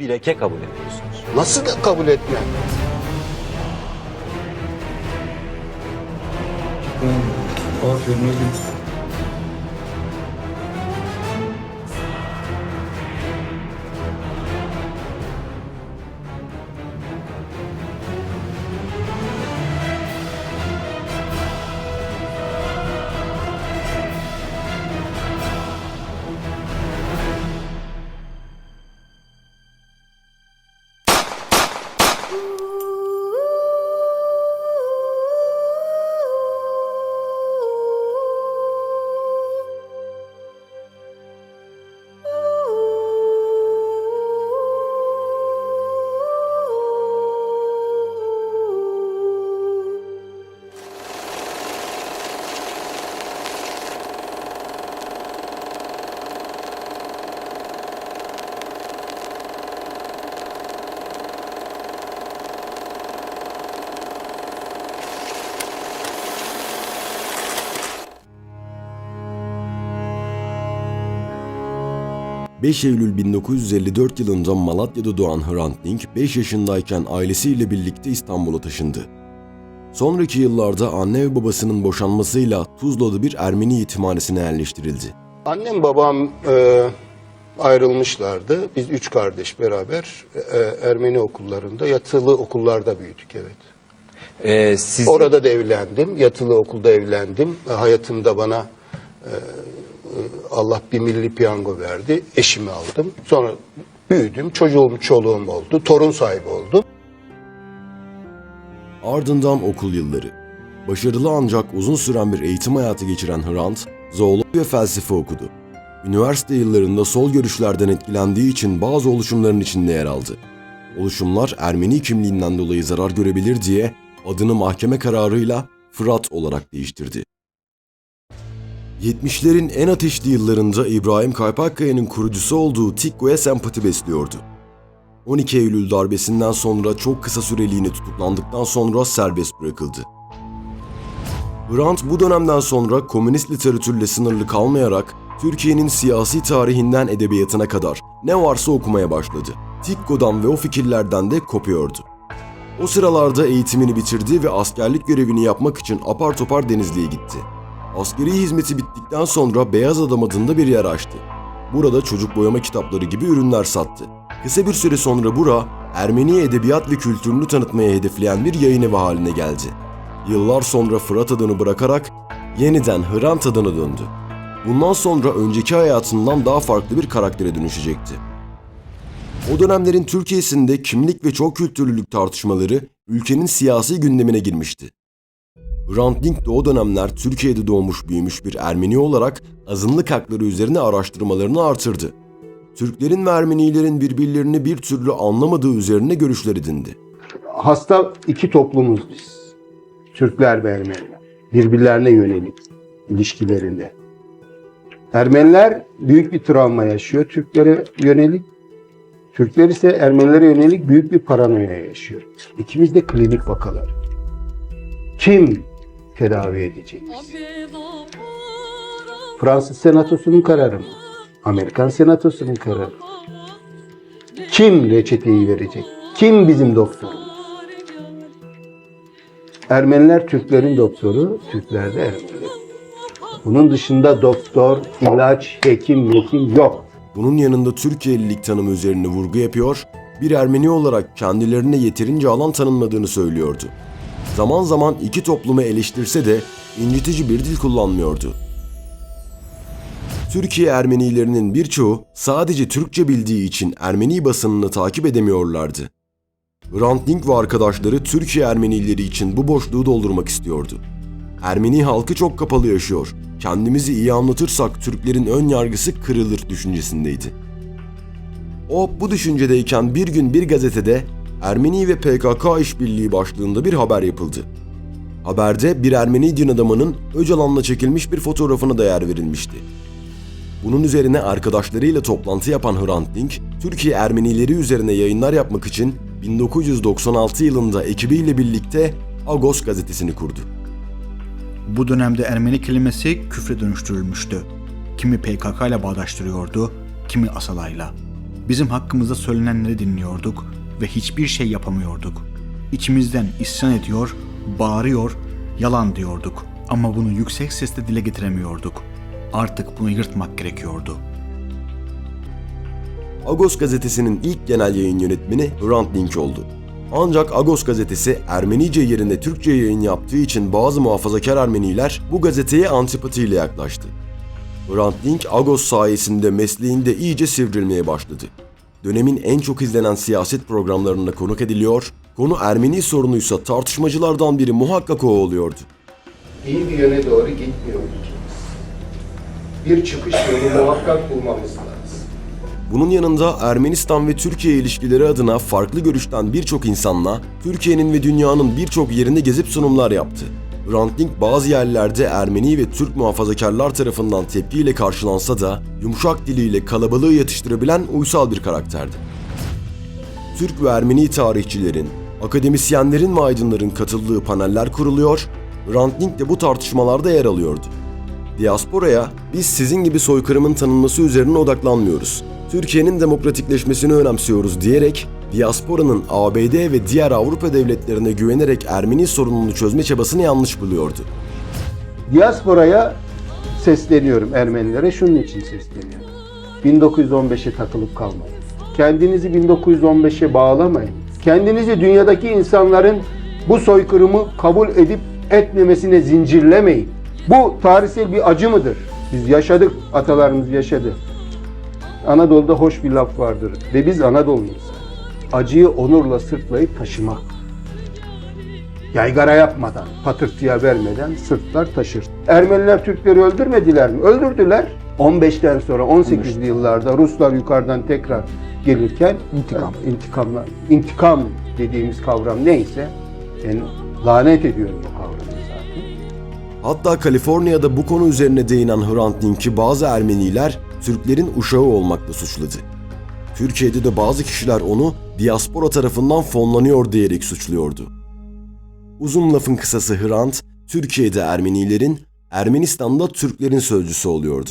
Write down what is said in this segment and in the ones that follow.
bir leke kabul ediyorsunuz. Nasıl da kabul etmem? Aferin hadi. ...5 Eylül 1954 yılında Malatya'da doğan Hrant Dink 5 yaşındayken ailesiyle birlikte İstanbul'a taşındı. Sonraki yıllarda anne ve babasının boşanmasıyla Tuzla'da bir Ermeni yetimhanesine yerleştirildi. Annem babam e, ayrılmışlardı. Biz üç kardeş beraber e, Ermeni okullarında, yatılı okullarda büyüdük evet. Ee, siz Orada da evlendim, yatılı okulda evlendim. Hayatımda bana e, Allah bir milli piyango verdi, eşimi aldım. Sonra büyüdüm, çocuğum, çoluğum oldu, torun sahibi oldum. Ardından okul yılları. Başarılı ancak uzun süren bir eğitim hayatı geçiren Hrant, zooloji ve felsefe okudu. Üniversite yıllarında sol görüşlerden etkilendiği için bazı oluşumların içinde yer aldı. Oluşumlar Ermeni kimliğinden dolayı zarar görebilir diye adını mahkeme kararıyla Fırat olarak değiştirdi. 70'lerin en ateşli yıllarında İbrahim Kaypakkaya'nın kurucusu olduğu TİKKO'ya sempati besliyordu. 12 Eylül darbesinden sonra çok kısa süreliğine tutuklandıktan sonra serbest bırakıldı. Hrant bu dönemden sonra komünist literatürle sınırlı kalmayarak Türkiye'nin siyasi tarihinden edebiyatına kadar ne varsa okumaya başladı. Tikko'dan ve o fikirlerden de kopuyordu. O sıralarda eğitimini bitirdi ve askerlik görevini yapmak için apar topar Denizli'ye gitti. Askeri hizmeti bittikten sonra Beyaz Adam adında bir yer açtı. Burada çocuk boyama kitapları gibi ürünler sattı. Kısa bir süre sonra bura, Ermeni edebiyat ve kültürünü tanıtmaya hedefleyen bir yayın evi haline geldi. Yıllar sonra Fırat adını bırakarak yeniden Hrant adına döndü. Bundan sonra önceki hayatından daha farklı bir karaktere dönüşecekti. O dönemlerin Türkiye'sinde kimlik ve çok kültürlülük tartışmaları ülkenin siyasi gündemine girmişti. Hrant de o dönemler Türkiye'de doğmuş büyümüş bir Ermeni olarak azınlık hakları üzerine araştırmalarını artırdı. Türklerin ve Ermenilerin birbirlerini bir türlü anlamadığı üzerine görüşler edindi. Hasta iki toplumuz biz. Türkler ve Ermeniler. Birbirlerine yönelik ilişkilerinde. Ermeniler büyük bir travma yaşıyor Türklere yönelik. Türkler ise Ermenilere yönelik büyük bir paranoya yaşıyor. İkimiz de klinik vakalar. Kim tedavi edecek? Fransız Senatosu'nun kararı mı? Amerikan Senatosu'nun kararı mı? Kim reçeteyi verecek? Kim bizim doktorumuz? Ermeniler Türklerin doktoru, Türkler de Ermeniler. Bunun dışında doktor, ilaç, hekim, hekim yok. Bunun yanında Türkiye'lilik tanımı üzerine vurgu yapıyor, bir Ermeni olarak kendilerine yeterince alan tanınmadığını söylüyordu. Zaman zaman iki toplumu eleştirse de incitici bir dil kullanmıyordu. Türkiye Ermenilerinin birçoğu sadece Türkçe bildiği için Ermeni basınını takip edemiyorlardı. Hrant Dink ve arkadaşları Türkiye Ermenileri için bu boşluğu doldurmak istiyordu. Ermeni halkı çok kapalı yaşıyor. Kendimizi iyi anlatırsak Türklerin ön yargısı kırılır düşüncesindeydi. O bu düşüncedeyken bir gün bir gazetede Ermeni ve PKK işbirliği başlığında bir haber yapıldı. Haberde bir Ermeni din adamının Öcalan'la çekilmiş bir fotoğrafına da yer verilmişti. Bunun üzerine arkadaşlarıyla toplantı yapan Hrant Dink, Türkiye Ermenileri üzerine yayınlar yapmak için 1996 yılında ekibiyle birlikte Agos gazetesini kurdu. Bu dönemde Ermeni kelimesi küfre dönüştürülmüştü. Kimi PKK ile bağdaştırıyordu, kimi Asala'yla. Bizim hakkımızda söylenenleri dinliyorduk ve hiçbir şey yapamıyorduk. İçimizden isyan ediyor, bağırıyor, yalan diyorduk ama bunu yüksek sesle dile getiremiyorduk. Artık bunu yırtmak gerekiyordu. Agos gazetesinin ilk genel yayın yönetmeni Hrant Dink oldu. Ancak Agos gazetesi Ermenice yerine Türkçe yayın yaptığı için bazı muhafazakar Ermeniler bu gazeteye antipatiyle yaklaştı. Hrant Dink Agos sayesinde mesleğinde iyice sivrilmeye başladı. Dönemin en çok izlenen siyaset programlarına konuk ediliyor, konu Ermeni sorunuysa tartışmacılardan biri muhakkak o oluyordu. İyi bir yöne doğru gitmiyor ülkemiz. Bir çıkış yolu muhakkak bulmamız lazım. Bunun yanında Ermenistan ve Türkiye ilişkileri adına farklı görüşten birçok insanla Türkiye'nin ve dünyanın birçok yerini gezip sunumlar yaptı. Hrant bazı yerlerde Ermeni ve Türk muhafazakarlar tarafından tepkiyle karşılansa da yumuşak diliyle kalabalığı yatıştırabilen uysal bir karakterdi. Türk ve Ermeni tarihçilerin, akademisyenlerin ve aydınların katıldığı paneller kuruluyor, Hrant de bu tartışmalarda yer alıyordu. Diasporaya biz sizin gibi soykırımın tanınması üzerine odaklanmıyoruz. Türkiye'nin demokratikleşmesini önemsiyoruz diyerek diasporanın ABD ve diğer Avrupa devletlerine güvenerek Ermeni sorununu çözme çabasını yanlış buluyordu. Diasporaya sesleniyorum Ermenilere şunun için sesleniyorum. 1915'e takılıp kalmayın. Kendinizi 1915'e bağlamayın. Kendinizi dünyadaki insanların bu soykırımı kabul edip etmemesine zincirlemeyin. Bu tarihsel bir acı mıdır? Biz yaşadık, atalarımız yaşadı. Anadolu'da hoş bir laf vardır ve biz Anadolu'yuz. Acıyı onurla sırtlayıp taşımak. Yaygara yapmadan, patırtıya vermeden sırtlar taşır. Ermeniler Türkleri öldürmediler mi? Öldürdüler. 15'ten sonra 18'li yıllarda Ruslar yukarıdan tekrar gelirken intikam, intikamlar, intikam dediğimiz kavram neyse ben lanet ediyorum bu kavramı zaten. Hatta Kaliforniya'da bu konu üzerine değinen Hrant Dink'i bazı Ermeniler Türklerin uşağı olmakla suçladı. Türkiye'de de bazı kişiler onu diaspora tarafından fonlanıyor diyerek suçluyordu. Uzun lafın kısası Hrant, Türkiye'de Ermenilerin, Ermenistan'da Türklerin sözcüsü oluyordu.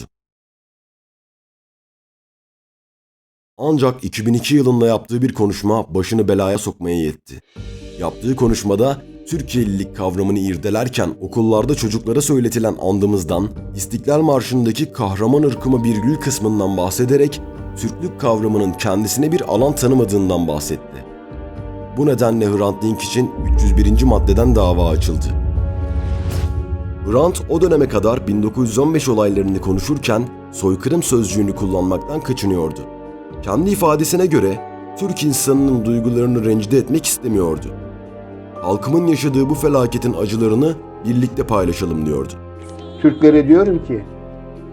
Ancak 2002 yılında yaptığı bir konuşma başını belaya sokmaya yetti. Yaptığı konuşmada Türkiye'lilik kavramını irdelerken okullarda çocuklara söyletilen andımızdan, İstiklal Marşı'ndaki kahraman ırkımı bir gül kısmından bahsederek Türklük kavramının kendisine bir alan tanımadığından bahsetti. Bu nedenle Hrant Dink için 301. maddeden dava açıldı. Hrant o döneme kadar 1915 olaylarını konuşurken soykırım sözcüğünü kullanmaktan kaçınıyordu. Kendi ifadesine göre Türk insanının duygularını rencide etmek istemiyordu. Halkımın yaşadığı bu felaketin acılarını birlikte paylaşalım diyordu. Türklere diyorum ki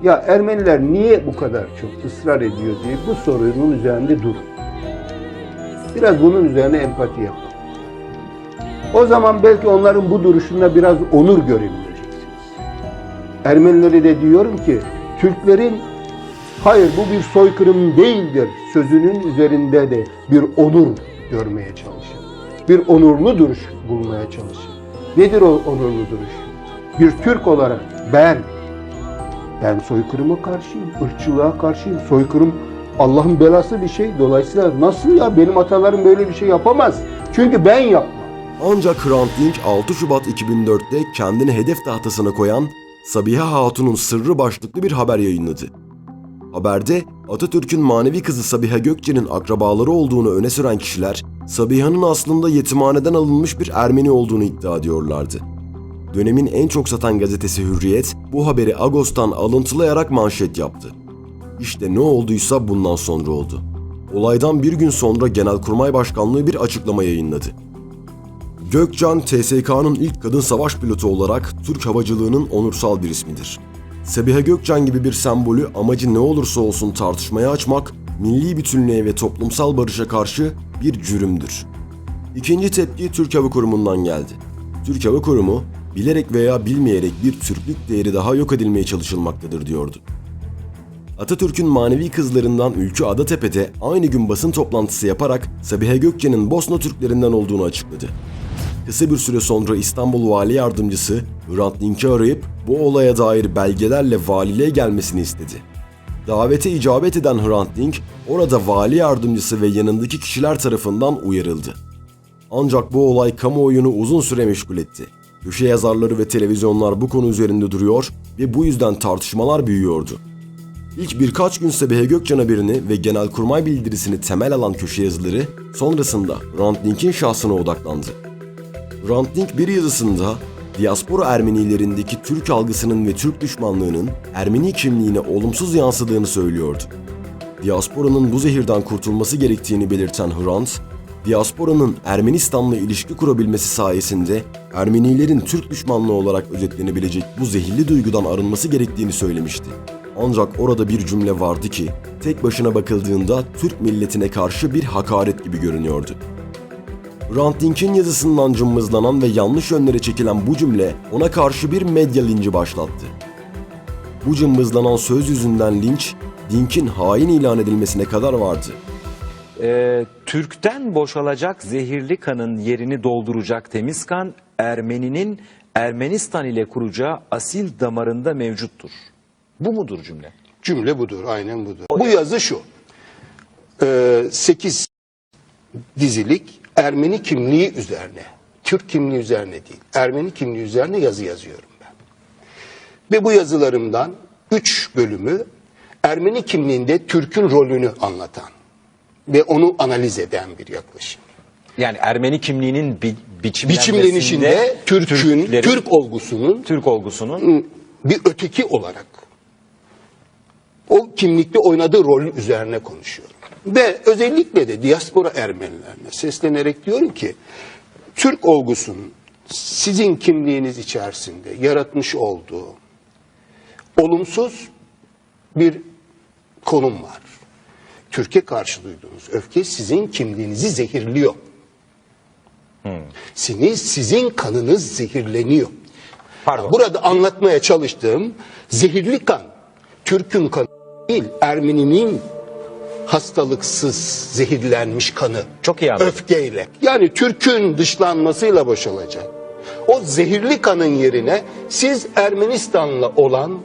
ya Ermeniler niye bu kadar çok ısrar ediyor diye bu sorunun üzerinde durun. Biraz bunun üzerine empati yapın. O zaman belki onların bu duruşunda biraz onur görebileceksiniz. Ermenilere de diyorum ki Türklerin hayır bu bir soykırım değildir sözünün üzerinde de bir onur görmeye çalışın. Bir onurlu duruş bulmaya çalışın. Nedir o onurlu duruş? Bir Türk olarak ben ben soykırıma karşıyım, ırkçılığa karşıyım. Soykırım Allah'ın belası bir şey. Dolayısıyla nasıl ya benim atalarım böyle bir şey yapamaz. Çünkü ben yapmam. Ancak Hrant Dink 6 Şubat 2004'te kendini hedef tahtasına koyan Sabiha Hatun'un sırrı başlıklı bir haber yayınladı. Haberde Atatürk'ün manevi kızı Sabiha Gökçe'nin akrabaları olduğunu öne süren kişiler, Sabiha'nın aslında yetimhaneden alınmış bir Ermeni olduğunu iddia ediyorlardı. Dönemin en çok satan gazetesi Hürriyet bu haberi Agos'tan alıntılayarak manşet yaptı. İşte ne olduysa bundan sonra oldu. Olaydan bir gün sonra Genelkurmay Başkanlığı bir açıklama yayınladı. Gökcan, TSK'nın ilk kadın savaş pilotu olarak Türk havacılığının onursal bir ismidir. Sabiha Gökçen gibi bir sembolü amacı ne olursa olsun tartışmaya açmak, milli bütünlüğe ve toplumsal barışa karşı bir cürümdür. İkinci tepki Türk Hava Kurumu'ndan geldi. Türk Hava Kurumu, bilerek veya bilmeyerek bir Türklük değeri daha yok edilmeye çalışılmaktadır diyordu. Atatürk'ün manevi kızlarından Ülkü Adatepe'de aynı gün basın toplantısı yaparak Sabiha Gökçen'in Bosna Türklerinden olduğunu açıkladı. Kısa bir süre sonra İstanbul Vali Yardımcısı Hrant Dink'i arayıp bu olaya dair belgelerle valiliğe gelmesini istedi. Davete icabet eden Hrant Dink, orada vali yardımcısı ve yanındaki kişiler tarafından uyarıldı. Ancak bu olay kamuoyunu uzun süre meşgul etti. Köşe yazarları ve televizyonlar bu konu üzerinde duruyor ve bu yüzden tartışmalar büyüyordu. İlk birkaç gün Sabiha Gökçen haberini ve Genelkurmay bildirisini temel alan köşe yazıları sonrasında Hrant Dink'in şahsına odaklandı. Hrant Dink bir yazısında diaspora Ermenilerindeki Türk algısının ve Türk düşmanlığının Ermeni kimliğine olumsuz yansıdığını söylüyordu. Diasporanın bu zehirden kurtulması gerektiğini belirten Hrant, diasporanın Ermenistan'la ilişki kurabilmesi sayesinde Ermenilerin Türk düşmanlığı olarak özetlenebilecek bu zehirli duygudan arınması gerektiğini söylemişti. Ancak orada bir cümle vardı ki tek başına bakıldığında Türk milletine karşı bir hakaret gibi görünüyordu. Hrant Dink'in yazısından cımbızlanan ve yanlış yönlere çekilen bu cümle ona karşı bir medya linci başlattı. Bu cımbızlanan söz yüzünden linç, Dink'in hain ilan edilmesine kadar vardı. Ee, Türk'ten boşalacak zehirli kanın yerini dolduracak temiz kan Ermeninin Ermenistan ile kuracağı asil damarında mevcuttur. Bu mudur cümle? Cümle budur, aynen budur. Bu yazı şu. 8 dizilik Ermeni kimliği üzerine, Türk kimliği üzerine değil, Ermeni kimliği üzerine yazı yazıyorum ben. Ve bu yazılarımdan 3 bölümü Ermeni kimliğinde Türk'ün rolünü anlatan ve onu analiz eden bir yaklaşım. Yani Ermeni kimliğinin bi Biçimlenişinde Türk'ün, Türk olgusunun Türk olgusunun bir öteki olarak o kimlikte oynadığı rolün üzerine konuşuyorum. Ve özellikle de diaspora Ermenilerine seslenerek diyorum ki Türk olgusunun sizin kimliğiniz içerisinde yaratmış olduğu olumsuz bir konum var. Türkiye karşı duyduğunuz öfke sizin kimliğinizi zehirliyor. Sizin, sizin kanınız zehirleniyor. pardon. Burada anlatmaya çalıştığım zehirli kan, Türk'ün kanı değil, Ermeninin hastalıksız zehirlenmiş kanı. Çok iyi anladım. Öfkeyle. Yani Türk'ün dışlanmasıyla boşalacak. O zehirli kanın yerine siz Ermenistan'la olan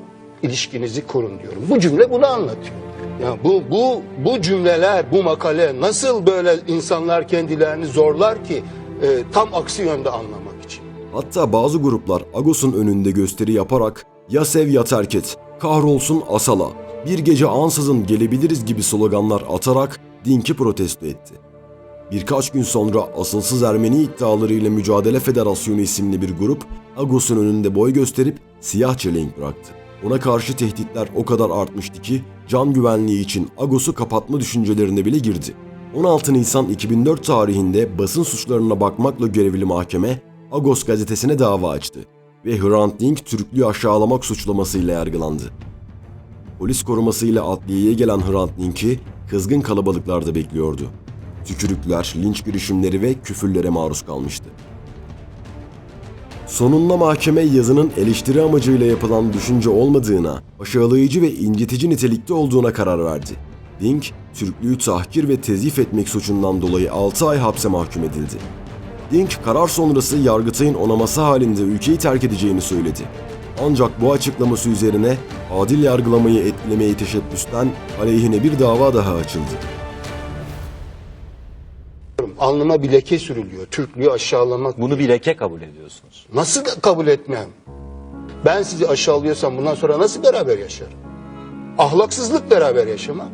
ilişkinizi kurun diyorum. Bu cümle bunu anlatıyor. Ya bu bu bu cümleler, bu makale nasıl böyle insanlar kendilerini zorlar ki e, tam aksi yönde anlamak için. Hatta bazı gruplar Agos'un önünde gösteri yaparak ya sev ya terk et, kahrolsun Asala, bir gece ansızın gelebiliriz gibi sloganlar atarak Dink'i protesto etti. Birkaç gün sonra Asılsız Ermeni iddialarıyla Mücadele Federasyonu isimli bir grup Agos'un önünde boy gösterip siyah çelenk bıraktı. Ona karşı tehditler o kadar artmıştı ki can güvenliği için Agos'u kapatma düşüncelerine bile girdi. 16 Nisan 2004 tarihinde basın suçlarına bakmakla görevli mahkeme Agos gazetesine dava açtı ve Hrant Dink Türklüğü aşağılamak suçlamasıyla yargılandı. Polis korumasıyla adliyeye gelen Hrant Dink'i kızgın kalabalıklarda bekliyordu. Tükürükler, linç girişimleri ve küfürlere maruz kalmıştı. Sonunda mahkeme yazının eleştiri amacıyla yapılan düşünce olmadığına, aşağılayıcı ve incitici nitelikte olduğuna karar verdi. Dink, Türklüğü tahkir ve tezif etmek suçundan dolayı 6 ay hapse mahkum edildi. Dink, karar sonrası Yargıtay'ın onaması halinde ülkeyi terk edeceğini söyledi. Ancak bu açıklaması üzerine adil yargılamayı etkilemeyi teşebbüsten aleyhine bir dava daha açıldı. Alnıma bir leke sürülüyor. Türklüğü aşağılamak. Bunu bir leke kabul ediyorsunuz. Nasıl kabul etmem? Ben sizi aşağılıyorsam bundan sonra nasıl beraber yaşarım? Ahlaksızlık beraber yaşama.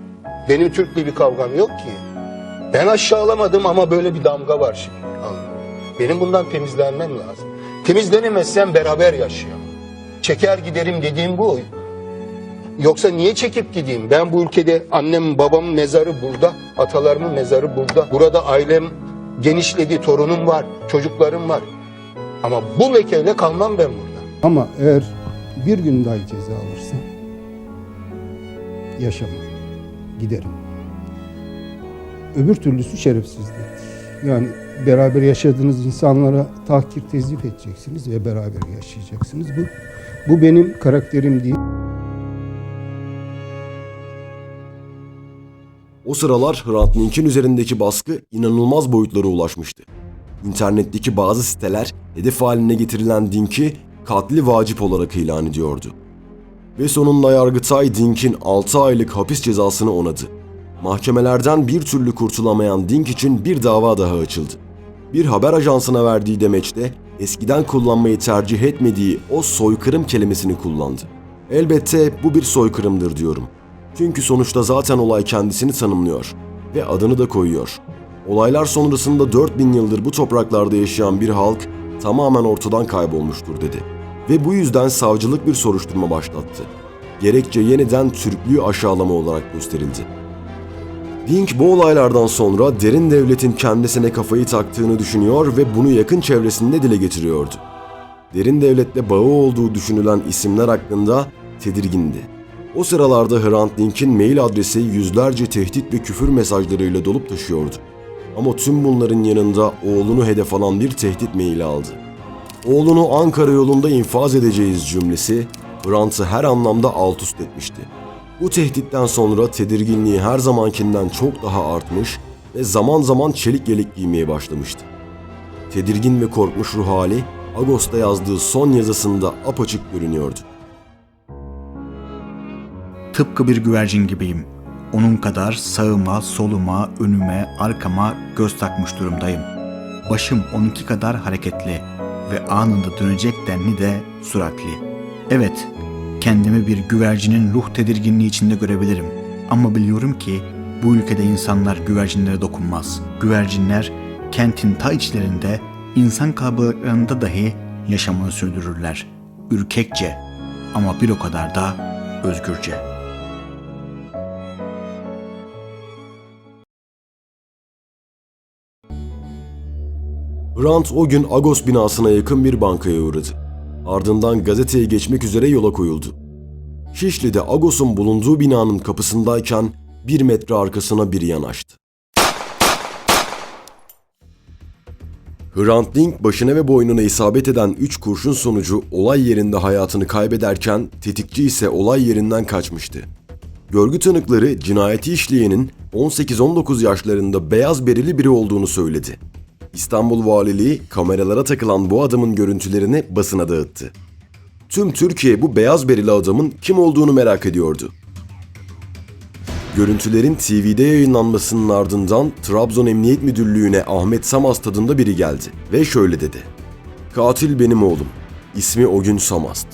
Benim Türk'le bir kavgam yok ki. Ben aşağılamadım ama böyle bir damga var şimdi. Benim bundan temizlenmem lazım. Temizlenemezsem beraber yaşayamam. Çeker giderim dediğim bu. Yoksa niye çekip gideyim? Ben bu ülkede annem babamın mezarı burada, atalarımın mezarı burada. Burada ailem genişledi, torunum var, çocuklarım var. Ama bu lekeyle kalmam ben burada. Ama eğer bir gün daha ceza alırsam yaşamam, giderim. Öbür türlüsü şerefsizliktir. Yani beraber yaşadığınız insanlara tahkir tezif edeceksiniz ve beraber yaşayacaksınız. Bu bu benim karakterim değil. O sıralar Hrant Dink'in üzerindeki baskı inanılmaz boyutlara ulaşmıştı. İnternetteki bazı siteler hedef haline getirilen Dink'i katli vacip olarak ilan ediyordu. Ve sonunda Yargıtay Dink'in 6 aylık hapis cezasını onadı. Mahkemelerden bir türlü kurtulamayan Dink için bir dava daha açıldı. Bir haber ajansına verdiği demeçte eskiden kullanmayı tercih etmediği o soykırım kelimesini kullandı. Elbette bu bir soykırımdır diyorum. Çünkü sonuçta zaten olay kendisini tanımlıyor ve adını da koyuyor. Olaylar sonrasında 4000 yıldır bu topraklarda yaşayan bir halk tamamen ortadan kaybolmuştur dedi. Ve bu yüzden savcılık bir soruşturma başlattı. Gerekçe yeniden Türklüğü aşağılama olarak gösterildi. Dink bu olaylardan sonra derin devletin kendisine kafayı taktığını düşünüyor ve bunu yakın çevresinde dile getiriyordu. Derin devletle bağı olduğu düşünülen isimler hakkında tedirgindi. O sıralarda Hrant Dink'in mail adresi yüzlerce tehdit ve küfür mesajlarıyla dolup taşıyordu. Ama tüm bunların yanında oğlunu hedef alan bir tehdit maili aldı. Oğlunu Ankara yolunda infaz edeceğiz cümlesi Hrant'ı her anlamda alt üst etmişti. Bu tehditten sonra tedirginliği her zamankinden çok daha artmış ve zaman zaman çelik yelek giymeye başlamıştı. Tedirgin ve korkmuş ruh hali Ağustos'ta yazdığı son yazısında apaçık görünüyordu. Tıpkı bir güvercin gibiyim. Onun kadar sağıma, soluma, önüme, arkama göz takmış durumdayım. Başım onunki kadar hareketli ve anında dönecek denli de süratli. Evet, kendimi bir güvercinin ruh tedirginliği içinde görebilirim. Ama biliyorum ki bu ülkede insanlar güvercinlere dokunmaz. Güvercinler kentin ta içlerinde, insan kalabalıklarında dahi yaşamını sürdürürler. Ürkekçe ama bir o kadar da özgürce. Hrant o gün Agos binasına yakın bir bankaya uğradı. Ardından gazeteye geçmek üzere yola koyuldu. Şişli'de Agos'un bulunduğu binanın kapısındayken bir metre arkasına biri yanaştı. Hrant Dink başına ve boynuna isabet eden 3 kurşun sonucu olay yerinde hayatını kaybederken tetikçi ise olay yerinden kaçmıştı. Görgü tanıkları cinayeti işleyenin 18-19 yaşlarında beyaz berili biri olduğunu söyledi. İstanbul Valiliği kameralara takılan bu adamın görüntülerini basına dağıttı. Tüm Türkiye bu beyaz berili adamın kim olduğunu merak ediyordu. Görüntülerin TV'de yayınlanmasının ardından Trabzon Emniyet Müdürlüğü'ne Ahmet Samast tadında biri geldi ve şöyle dedi. Katil benim oğlum. İsmi o gün Samast.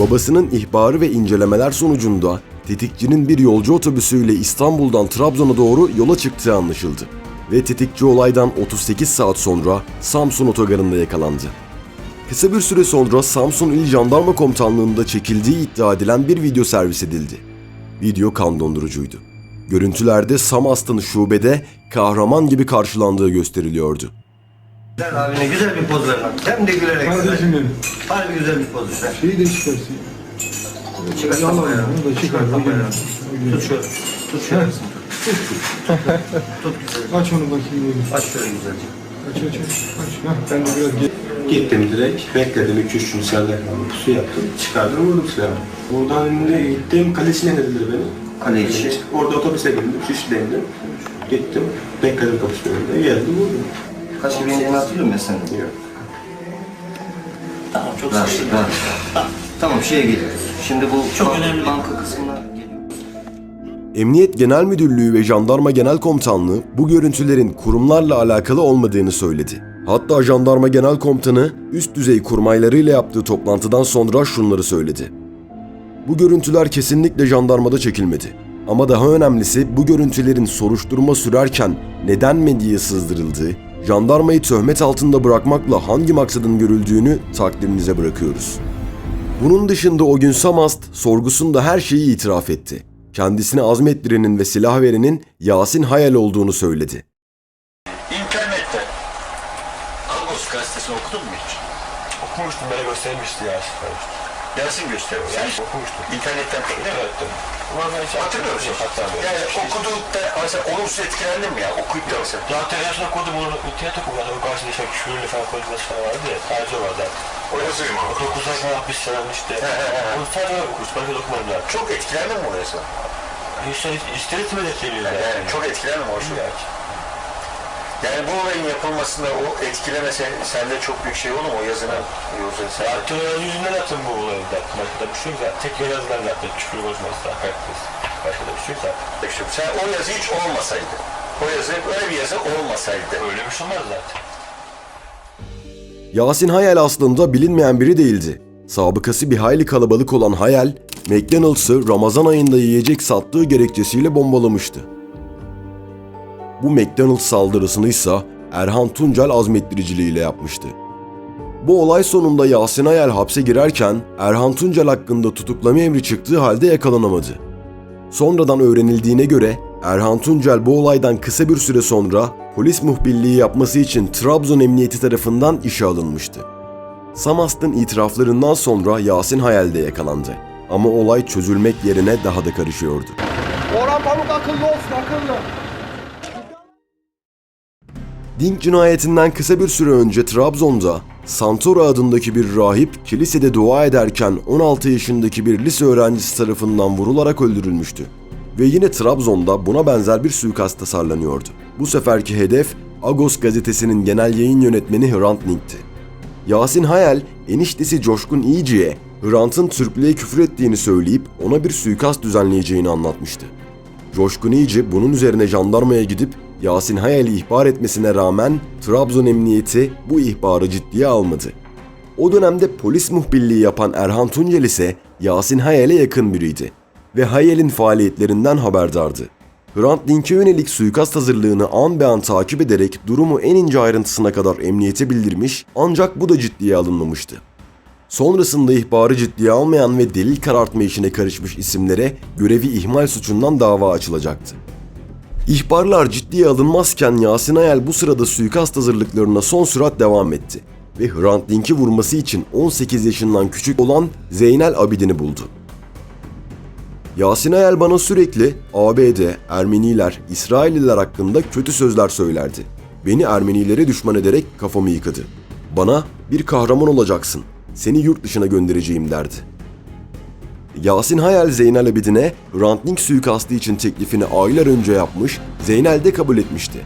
Babasının ihbarı ve incelemeler sonucunda tetikçinin bir yolcu otobüsüyle İstanbul'dan Trabzon'a doğru yola çıktığı anlaşıldı. Ve tetikçi olaydan 38 saat sonra Samsun otogarında yakalandı. Kısa bir süre sonra Samsun İl Jandarma Komutanlığı'nda çekildiği iddia edilen bir video servis edildi. Video kan dondurucuydu. Görüntülerde Samast'ın şubede kahraman gibi karşılandığı gösteriliyordu. Güzel abine güzel bir poz ver lan. Hem de gülerek. Kardeşim benim. Harbi güzel bir poz ver. Şeyi de çıkarsın. Çıkart Yalan bunu da çıkar. Tut şöyle. Tut şöyle. Tut güzel. Aç onu bakayım. öyle. Aç şöyle güzelce. Aç aç aç. Aç. Heh, ben de biraz ge- Gittim direkt, bekledim 2-3 gün içeride pusu yaptım, çıkardım vurdum silahı. Buradan önüne gittim, kalesine dediler beni. Kale içi. Orada otobüse bindim, Şişli'de indim. Gittim, bekledim kapısının önünde, geldi vurdum. Kaç gibi indiğini hatırlıyor musun sen? Yok. Tamam çok rahat, rahat. Tamam şeye geliyoruz. Şimdi bu çok önemli banka kısmına. Emniyet Genel Müdürlüğü ve Jandarma Genel Komutanlığı bu görüntülerin kurumlarla alakalı olmadığını söyledi. Hatta Jandarma Genel Komutanı üst düzey kurmaylarıyla yaptığı toplantıdan sonra şunları söyledi. Bu görüntüler kesinlikle jandarmada çekilmedi. Ama daha önemlisi bu görüntülerin soruşturma sürerken neden medyaya sızdırıldığı, jandarmayı töhmet altında bırakmakla hangi maksadın görüldüğünü takdirinize bırakıyoruz. Bunun dışında o gün Samast sorgusunda her şeyi itiraf etti. Kendisine azmettirenin ve silah verenin Yasin Hayal olduğunu söyledi. İnternette Agos gazetesini okudun mu hiç? Okumuştum, bana göstermişti ya. Yasin gösteriyor. Yani okumuştum. internetten Evet. Hatırlıyor musun? Yani okuduğun da mesela olumsuz etkilendin mi ya? Okuyup da mesela. Zaten en son okudum onu, tiyatro okumadım. O karşısında işte küfürlü falan konuşması falan vardı ya. O vardı. O yazıyor mu? 9 ay falan he, he. Onu sadece okuruz, başka okumadım zaten. Çok etkilendin mi orası? İşte ister istemez etkileniyor Yani, yani. çok etkilendim o şu yani. Bu olayın yapılmasında o etkilemese sende çok büyük şey olur mu o yazının? Yoksa sen... Artık yüzünden atın bu olayı da. Başka bir şey yok zaten. Tek yazılar zaten küfür bozmaz zaten. Başka da bir şey yok zaten. Sen o yazı hiç olmasaydı. O yazı öyle bir yazı olmasaydı. Öyle bir şey olmaz zaten. Yasin Hayal aslında bilinmeyen biri değildi. Sabıkası bir hayli kalabalık olan Hayal, McDonald's'ı Ramazan ayında yiyecek sattığı gerekçesiyle bombalamıştı. Bu McDonald's saldırısını ise Erhan Tuncel azmettiriciliğiyle yapmıştı. Bu olay sonunda Yasin Hayal hapse girerken Erhan Tuncel hakkında tutuklama emri çıktığı halde yakalanamadı. Sonradan öğrenildiğine göre Erhan Tuncel bu olaydan kısa bir süre sonra polis muhbirliği yapması için Trabzon Emniyeti tarafından işe alınmıştı. Samast'ın itiraflarından sonra Yasin Hayal'de yakalandı. Ama olay çözülmek yerine daha da karışıyordu. Orhan Pamuk akıllı olsun akıllı. Dink cinayetinden kısa bir süre önce Trabzon'da Santora adındaki bir rahip kilisede dua ederken 16 yaşındaki bir lise öğrencisi tarafından vurularak öldürülmüştü. Ve yine Trabzon'da buna benzer bir suikast tasarlanıyordu. Bu seferki hedef Agos gazetesinin genel yayın yönetmeni Hrant Dink'ti. Yasin Hayal, eniştesi Coşkun İyici'ye Hrant'ın Türklüğe küfür ettiğini söyleyip ona bir suikast düzenleyeceğini anlatmıştı. Coşkun İyici bunun üzerine jandarmaya gidip Yasin Hayal'i ihbar etmesine rağmen Trabzon Emniyeti bu ihbarı ciddiye almadı. O dönemde polis muhbirliği yapan Erhan Tuncel ise Yasin Hayal'e yakın biriydi ve Hayal'in faaliyetlerinden haberdardı. Hrant Dink'e yönelik suikast hazırlığını an be an takip ederek durumu en ince ayrıntısına kadar emniyete bildirmiş ancak bu da ciddiye alınmamıştı. Sonrasında ihbarı ciddiye almayan ve delil karartma işine karışmış isimlere görevi ihmal suçundan dava açılacaktı. İhbarlar ciddiye alınmazken Yasin Ayel bu sırada suikast hazırlıklarına son sürat devam etti ve Hrant Dink'i vurması için 18 yaşından küçük olan Zeynel Abidin'i buldu. Yasin Ayel bana sürekli ABD, Ermeniler, İsrailliler hakkında kötü sözler söylerdi. Beni Ermenilere düşman ederek kafamı yıkadı. Bana bir kahraman olacaksın, seni yurt dışına göndereceğim derdi. Yasin Hayal Zeynel Abidin'e Hrant Dink suikastı için teklifini aylar önce yapmış, Zeynel de kabul etmişti.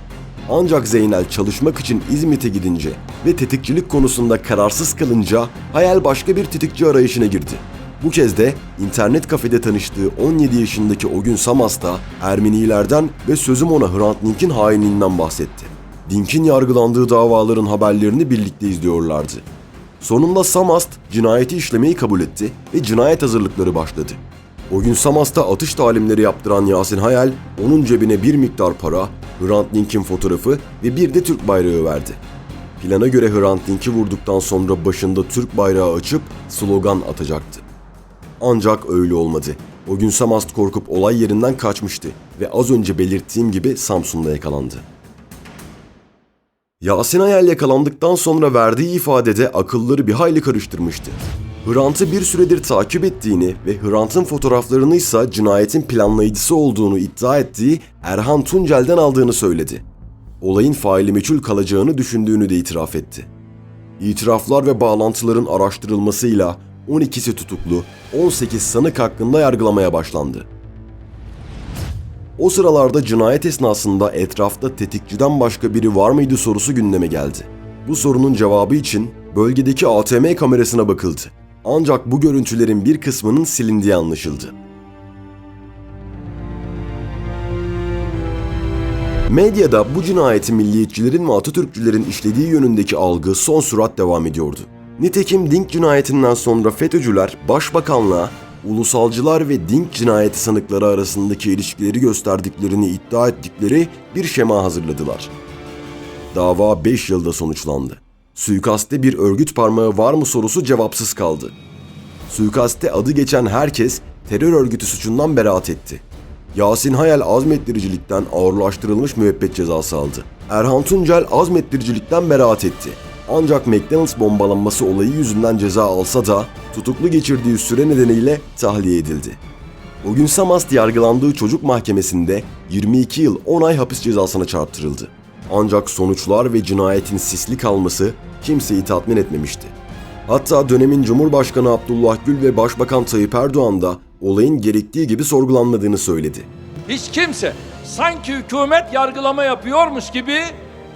Ancak Zeynel çalışmak için İzmit'e gidince ve tetikçilik konusunda kararsız kalınca Hayal başka bir tetikçi arayışına girdi. Bu kez de internet kafede tanıştığı 17 yaşındaki o gün Samas'ta Ermenilerden ve sözüm ona Hrant Dink'in hainliğinden bahsetti. Dink'in yargılandığı davaların haberlerini birlikte izliyorlardı. Sonunda Samast cinayeti işlemeyi kabul etti ve cinayet hazırlıkları başladı. O gün Samast'a atış talimleri yaptıran Yasin Hayal, onun cebine bir miktar para, Hrant Dink'in fotoğrafı ve bir de Türk bayrağı verdi. Plana göre Hrant Dink'i vurduktan sonra başında Türk bayrağı açıp slogan atacaktı. Ancak öyle olmadı. O gün Samast korkup olay yerinden kaçmıştı ve az önce belirttiğim gibi Samsun'da yakalandı. Yasin Ayel yakalandıktan sonra verdiği ifadede akılları bir hayli karıştırmıştı. Hrant'ı bir süredir takip ettiğini ve Hrant'ın fotoğraflarını ise cinayetin planlayıcısı olduğunu iddia ettiği Erhan Tuncel'den aldığını söyledi. Olayın faili meçhul kalacağını düşündüğünü de itiraf etti. İtiraflar ve bağlantıların araştırılmasıyla 12'si tutuklu, 18 sanık hakkında yargılamaya başlandı. O sıralarda cinayet esnasında etrafta tetikçiden başka biri var mıydı sorusu gündeme geldi. Bu sorunun cevabı için bölgedeki ATM kamerasına bakıldı. Ancak bu görüntülerin bir kısmının silindiği anlaşıldı. Medyada bu cinayeti milliyetçilerin ve Atatürkçülerin işlediği yönündeki algı son sürat devam ediyordu. Nitekim Dink cinayetinden sonra FETÖ'cüler başbakanlığa ulusalcılar ve Dink cinayeti sanıkları arasındaki ilişkileri gösterdiklerini iddia ettikleri bir şema hazırladılar. Dava 5 yılda sonuçlandı. Suikaste bir örgüt parmağı var mı sorusu cevapsız kaldı. Suikaste adı geçen herkes terör örgütü suçundan beraat etti. Yasin Hayal azmettiricilikten ağırlaştırılmış müebbet cezası aldı. Erhan Tuncel azmettiricilikten beraat etti. Ancak McDonald's bombalanması olayı yüzünden ceza alsa da tutuklu geçirdiği süre nedeniyle tahliye edildi. O gün Samast yargılandığı çocuk mahkemesinde 22 yıl 10 ay hapis cezasına çarptırıldı. Ancak sonuçlar ve cinayetin sisli kalması kimseyi tatmin etmemişti. Hatta dönemin Cumhurbaşkanı Abdullah Gül ve Başbakan Tayyip Erdoğan da olayın gerektiği gibi sorgulanmadığını söyledi. Hiç kimse sanki hükümet yargılama yapıyormuş gibi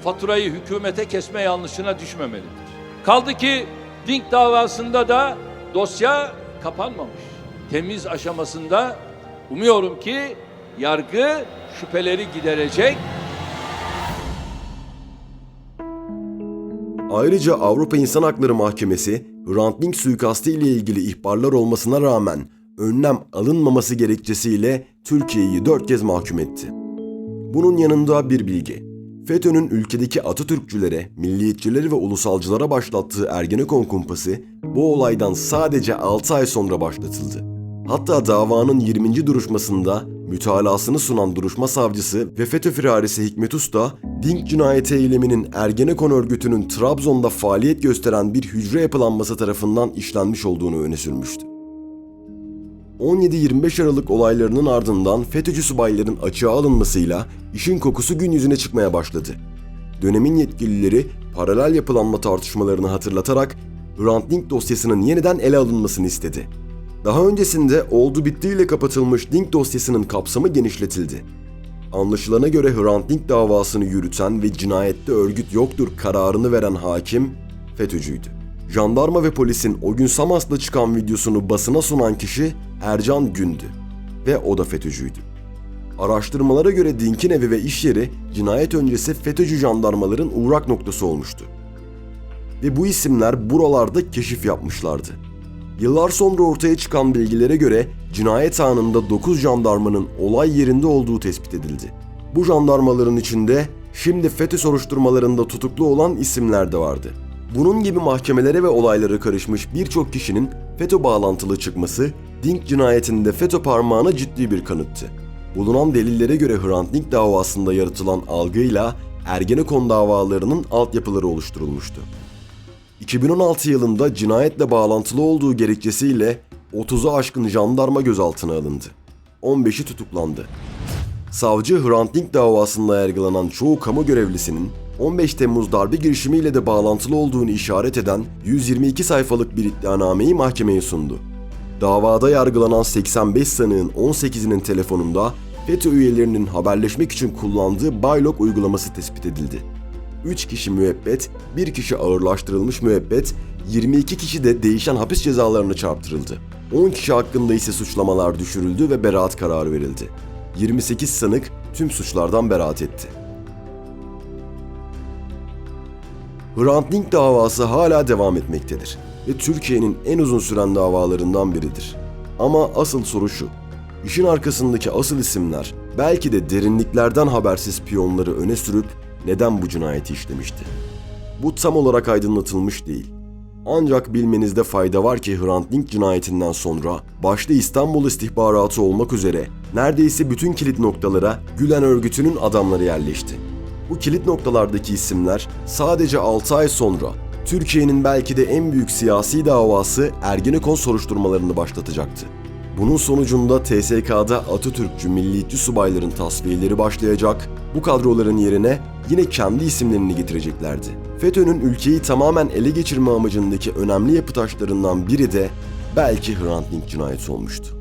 faturayı hükümete kesme yanlışına düşmemelidir. Kaldı ki Dink davasında da dosya kapanmamış. Temiz aşamasında umuyorum ki yargı şüpheleri giderecek Ayrıca Avrupa İnsan Hakları Mahkemesi, Hrant Dink suikastı ile ilgili ihbarlar olmasına rağmen önlem alınmaması gerekçesiyle Türkiye'yi dört kez mahkum etti. Bunun yanında bir bilgi. FETÖ'nün ülkedeki Atatürkçülere, milliyetçilere ve ulusalcılara başlattığı Ergenekon kumpası bu olaydan sadece 6 ay sonra başlatıldı. Hatta davanın 20. duruşmasında mütalasını sunan duruşma savcısı ve FETÖ firarisi Hikmet Usta, Dink cinayeti eyleminin Ergenekon örgütünün Trabzon'da faaliyet gösteren bir hücre yapılanması tarafından işlenmiş olduğunu öne sürmüştü. 17-25 Aralık olaylarının ardından FETÖ'cü subayların açığa alınmasıyla işin kokusu gün yüzüne çıkmaya başladı. Dönemin yetkilileri paralel yapılanma tartışmalarını hatırlatarak Hrant Dink dosyasının yeniden ele alınmasını istedi. Daha öncesinde oldu bittiyle kapatılmış Dink dosyasının kapsamı genişletildi. Anlaşılana göre Hrant Dink davasını yürüten ve cinayette örgüt yoktur kararını veren hakim FETÖ'cüydü. Jandarma ve polisin o gün Samas'ta çıkan videosunu basına sunan kişi Ercan Gündü ve o da FETÖ'cüydü. Araştırmalara göre Dink'in evi ve iş yeri cinayet öncesi FETÖ'cü jandarmaların uğrak noktası olmuştu. Ve bu isimler buralarda keşif yapmışlardı. Yıllar sonra ortaya çıkan bilgilere göre cinayet anında 9 jandarmanın olay yerinde olduğu tespit edildi. Bu jandarmaların içinde şimdi FETÖ soruşturmalarında tutuklu olan isimler de vardı. Bunun gibi mahkemelere ve olaylara karışmış birçok kişinin FETÖ bağlantılı çıkması Dink cinayetinde FETÖ parmağına ciddi bir kanıttı. Bulunan delillere göre Hrant Dink davasında yaratılan algıyla Ergenekon davalarının altyapıları oluşturulmuştu. 2016 yılında cinayetle bağlantılı olduğu gerekçesiyle 30'u aşkın jandarma gözaltına alındı. 15'i tutuklandı. Savcı Hrant Dink davasında yargılanan çoğu kamu görevlisinin 15 Temmuz darbe girişimiyle de bağlantılı olduğunu işaret eden 122 sayfalık bir iddianameyi mahkemeye sundu. Davada yargılanan 85 sanığın 18'inin telefonunda FETÖ üyelerinin haberleşmek için kullandığı Baylok uygulaması tespit edildi. 3 kişi müebbet, 1 kişi ağırlaştırılmış müebbet, 22 kişi de değişen hapis cezalarına çarptırıldı. 10 kişi hakkında ise suçlamalar düşürüldü ve beraat kararı verildi. 28 sanık tüm suçlardan beraat etti. Hrant Dink davası hala devam etmektedir ve Türkiye'nin en uzun süren davalarından biridir. Ama asıl soru şu. İşin arkasındaki asıl isimler belki de derinliklerden habersiz piyonları öne sürüp neden bu cinayeti işlemişti? Bu tam olarak aydınlatılmış değil. Ancak bilmenizde fayda var ki Hrant Dink cinayetinden sonra başta İstanbul istihbaratı olmak üzere neredeyse bütün kilit noktalara Gülen örgütünün adamları yerleşti. Bu kilit noktalardaki isimler sadece 6 ay sonra Türkiye'nin belki de en büyük siyasi davası Ergenekon soruşturmalarını başlatacaktı. Bunun sonucunda TSK'da Atatürkçü milliyetçi subayların tasfiyeleri başlayacak, bu kadroların yerine yine kendi isimlerini getireceklerdi. FETÖ'nün ülkeyi tamamen ele geçirme amacındaki önemli yapı taşlarından biri de belki Hrant Dink cinayeti olmuştu.